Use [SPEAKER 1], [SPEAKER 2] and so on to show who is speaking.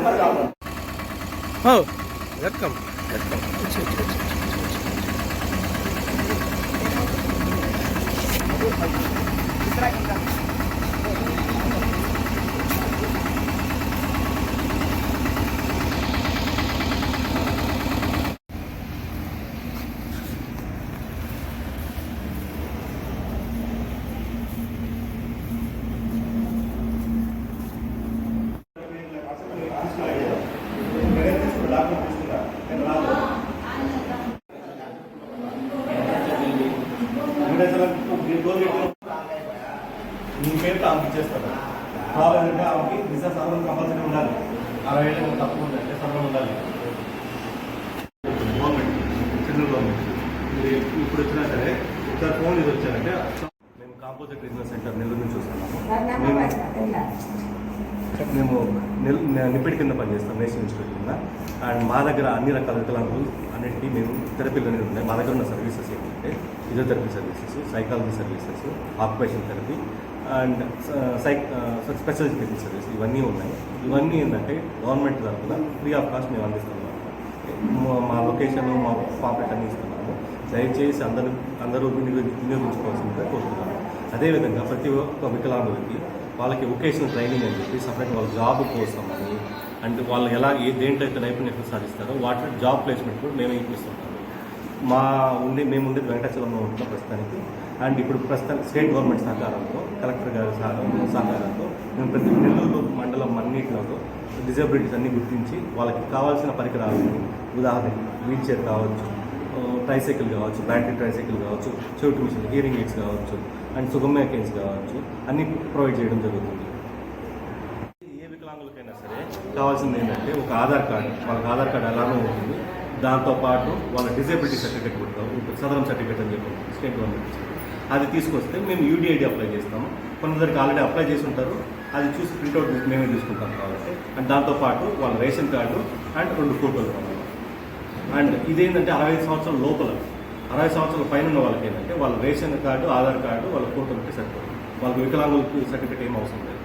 [SPEAKER 1] Oh, welcome. Welcome. మీ
[SPEAKER 2] నీ పేరుతో ఆమెకి ఇచ్చేస్తాను కావాలంటే ఆమెకి విసా సర్వం కంపల్సరీ ఉండాలి అరవై ఏళ్ళు తక్కువ ఉందంటే సర్వం ఉండాలి గవర్నమెంట్ సెంట్రల్ గవర్నమెంట్ ఇది ఇప్పుడు వచ్చినా సరే ఒకసారి ఫోన్ ఇది వచ్చారంటే మేము కాంపోజిట్ బిజినెస్ సెంటర్ నెల్లూరు నుంచి వస్తున్నాము మేము మేము నిప్పిడి కింద పనిచేస్తాం నేషనల్ ఇన్స్టిట్యూట్ కింద. అండ్ మా దగ్గర అన్ని రకాల వికలాంగులు అన్నిటికీ మేము థెరపీలు అనేవి ఉన్నాయి మా దగ్గర ఉన్న సర్వీసెస్ ఏంటంటే physiotherapy services psychology services occupation therapy and psych special education service ఇవన్నీ ఉన్నాయి. ఇవన్నీ ఏంటంటే గవర్నమెంట్ తరఫున ఫ్రీ ఆఫ్ కాస్ట్ మేము అందిస్తున్నాము. మా- లొకేషన్ మా పాంప్లెట్ అన్ని ఇస్తున్నాము. దయచేసి అందరూ అందరూ వినియోగించుకోవాల్సిందిగా కోరుతున్నాను అదేవిధంగా ప్రతి ఒక్క వికలాంగులకి వాళ్ళకి వొకేషనల్ ట్రైనింగ్ అని చెప్పి సపరేట్ వాళ్ళ జాబ్ కోసం అని అండ్ వాళ్ళు ఎలా ఏ దేంట్లో అయితే సాధిస్తారో వాటి జాబ్ ప్లేస్మెంట్ కూడా మేము ఇప్పిస్తున్నాము మా ఉండే మేము ఉండేది వెంకటాచలంలో ఉంటున్నాం ప్రస్తుతానికి అండ్ ఇప్పుడు ప్రస్తుతం స్టేట్ గవర్నమెంట్ సహకారంతో కలెక్టర్ గారి సహకారంతో మేము ప్రతి నెల్లూరు మండలం అన్నింటిలో డిజబిలిటీస్ అన్ని గుర్తించి వాళ్ళకి కావాల్సిన పరికరాలని ఉదాహరణకి వీల్ చైర్ కావచ్చు ట్రైసైకిల్ కావచ్చు బ్యాటరీ ట్రైసైకిల్ కావచ్చు చెవిటి మిషన్ హియరింగ్ ఎయిడ్స్ కావచ్చు అండ్ సుగమ్య కేన్స్ కావచ్చు అన్ని ప్రొవైడ్ చేయడం జరుగుతుంది. ఏ వికలాంగులకైనా సరే కావాల్సింది ఏంటంటే ఒక ఆధార్ కార్డు వాళ్ళకి ఆధార్ కార్డు అలానే ఉంటుంది. దాంతోపాటు వాళ్ళ డిజేబిలిటీ సర్టిఫికేట్ కూడా ఉంటుంది. సదరం సర్టిఫికేట్ అని చెప్పి స్టేట్ గవర్నమెంట్ అది తీసుకొస్తే మేము యూడిఐడి అప్లై చేస్తాము. కొందరికి ఆల్రెడీ అప్లై చేసి ఉంటారు. అది చూసి ప్రింట్అవుట్ మేమే తీసుకుంటాం కాబట్టి. అండ్ దాంతోపాటు వాళ్ళ రేషన్ కార్డు అండ్ రెండు ఫోటోలు కావాలి. అండ్ ఇదేంటంటే అరవై సంవత్సరాల లోపల అరవై సంవత్సరాల పైన ఉన్న వాళ్ళకి ఏంటంటే వాళ్ళ రేషన్ కార్డు ఆధార్ కార్డు వాళ్ళ ఫోటో ఉంటే సరిపోతుంది. వాళ్ళకి వికలాంగులకు సర్టిఫికేట్ ఏం అవసరం లేదు.